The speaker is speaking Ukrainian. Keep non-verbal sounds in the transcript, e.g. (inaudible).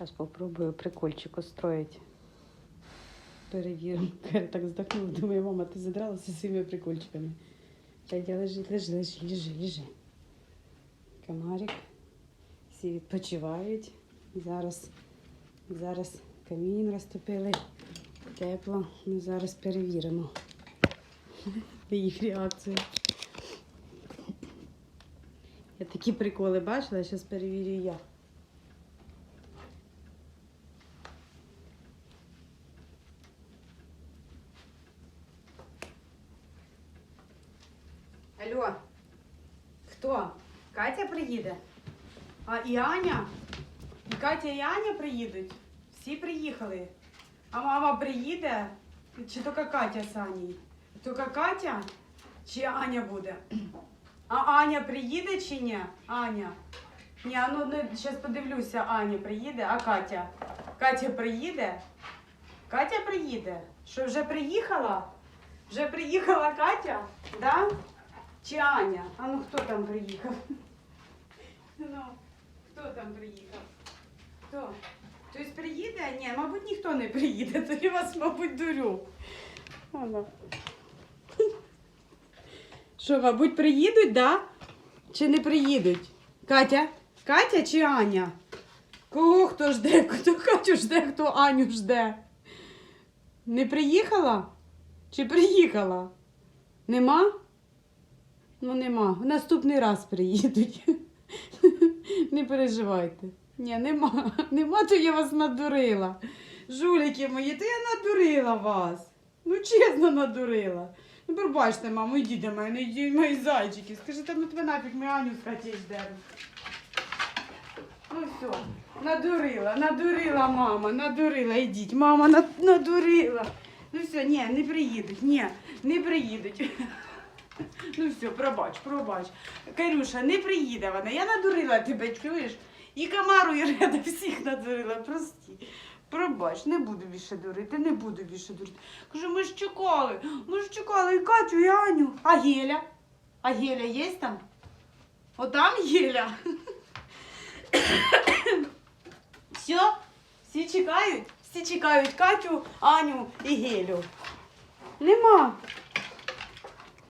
Зараз попробую прикольчик устроїти. Перевіримо. (laughs) Так здохнула. Думаю, мама, ти задралася своїми прикольчиками. Дядя, лежи, лежи, лежи, лежи, лежи. Комарик. Всі відпочивають. Зараз, зараз камін розтопили. Тепло. Ми зараз перевіримо (laughs) їх реакцію. Я такі приколи бачила, зараз перевірю я. Алло, хто? Катя приїде? А і Аня? І Катя і Аня приїдуть? Всі приїхали. А мама приїде? Чи тільки Катя з Анею? Тільки Катя? Чи Аня буде? А Аня приїде чи ні? Аня. Ні, ну зараз подивлюся, Аня приїде, а Катя. Катя приїде? Катя приїде? Що вже приїхала? Вже приїхала Катя? Да? Чи Аня? А ну хто там приїхав? Ну, хто там приїхав? Хто? Хтось приїде? Ні, мабуть, ніхто не приїде, (laughs) то я вас, мабуть, дурю. Ано. Що, мабуть, приїдуть, да? Чи не приїдуть? Катя? Катя чи Аня? Кого хто жде? (laughs) Хто Катю жде, хто Аню жде? Не приїхала? Чи приїхала? Нема? Ну, нема. Наступний раз приїдуть. (laughs) Не переживайте. Ні, нема. Нема, то я вас надурила. Жуліки мої, то я надурила вас. Ну, чесно надурила. Ну, пробачте, мамо, йдіть до мене, йдіть мої зайчики. Скажіть, ну тебе нафіг ми Аню з Катєю ждемо. Ну все, надурила, надурила мама, надурила, йдіть. Мама над- надурила. Ну все, ні, не приїдуть, ні, не приїдуть. (laughs) Ну все, пробач, пробач. Карюша, не приїде вона. Я надурила тебе, чуєш? І Камару, і Реда всіх надурила, прості. Пробач, не буду більше дурити, не буду більше дурити. Кажу, ми ж чекали, ми ж чекали і Катю, і Аню. А Геля? А Геля є там? Отам Геля. Все? Всі чекають? Всі чекають Катю, Аню і Гелю. Нема.